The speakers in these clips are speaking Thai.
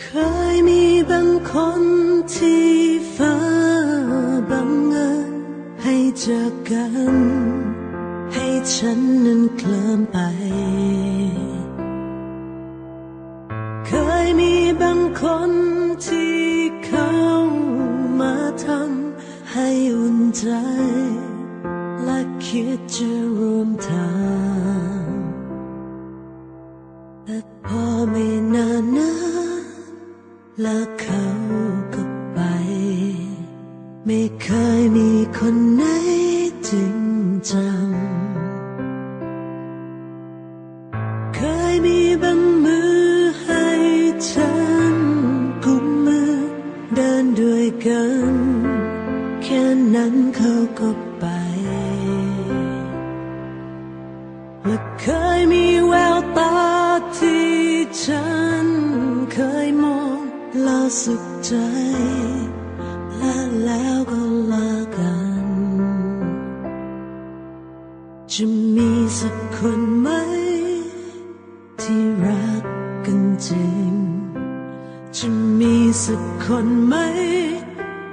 เคยมีบางคนที่ฟ้าบังเอิญให้เจอกัน ให้ฉันนั้นเคลื่อนไป เคยมีบางคนที่เข้ามาทำให้อุ่นใจ และคิดจะร่วมทางแต่พอไม่นาน แล้วเขาก็ไป ไม่เคยมีคนไหนจริงจัง เคยมีบางมือให้ฉันกุมมือเดินด้วยกัน แค่นั้นเขาก็ไปและเคยมีแววตาที่ฉัน สุขใจและแล้วก็ลากัน จะมีสักคนไหม ที่รักกันจริง จะมีสักคนไหม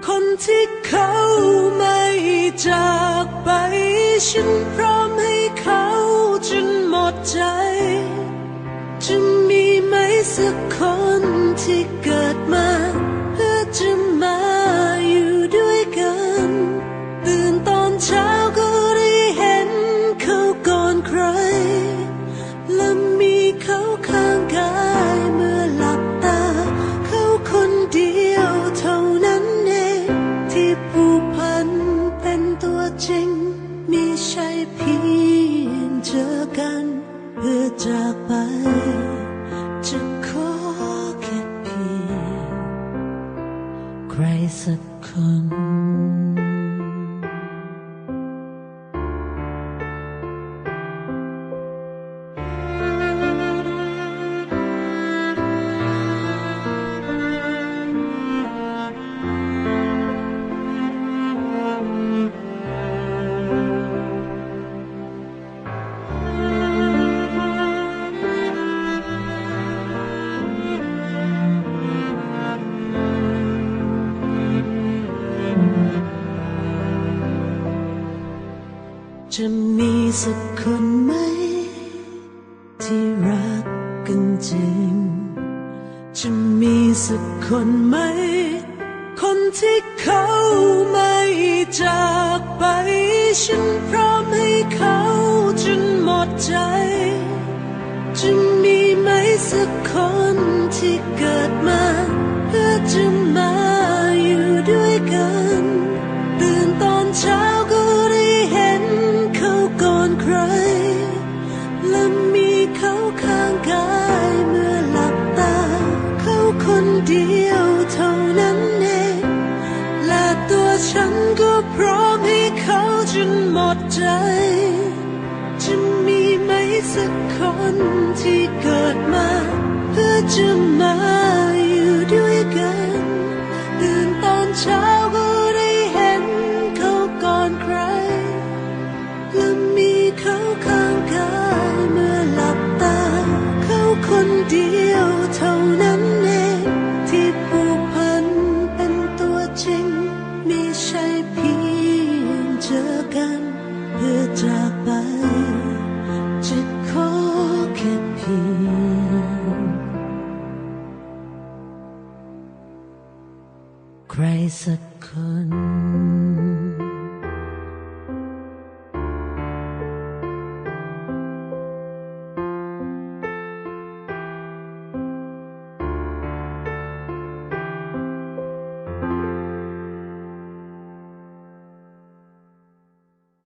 คนที่เขาไม่จากไป ฉันพร้อมให้เขาจนหมดใจ จะมีไหมสักคน ที่เกิดมาเพื่อจะมาอยู่ด้วยกัน ตื่นตอนเช้าก็ได้เห็นเขาก่อนใคร และมีเขาข้างกายเมื่อหลับตา เขาคนเดียวเท่านั้นเองที่ผูกพันเป็นตัวจริง มีใช่เพียงเจอกัน เพื่อจากไป ใครสักคน จะมีสักคนไหม ที่รักกันจริง จะมีสักคนไหม คนที่เขาไม่จากไป ฉันพร้อมให้เขาจนหมดใจ จะมีไหมสักคนที่เกิดมา เพื่อจะมา ดใจ จะมีไหมสักคนที่เกิดมา เพื่อจะมาอยู่ด้วยกันตื่นตอนเช้าก็ได้เห็นเขาก่อนใคร และมีเขาข้างกายเมื่อหลับตา เขาคนเดียวเท่านั้นเองที่ผูกพันเป็นตัวจริง สักคน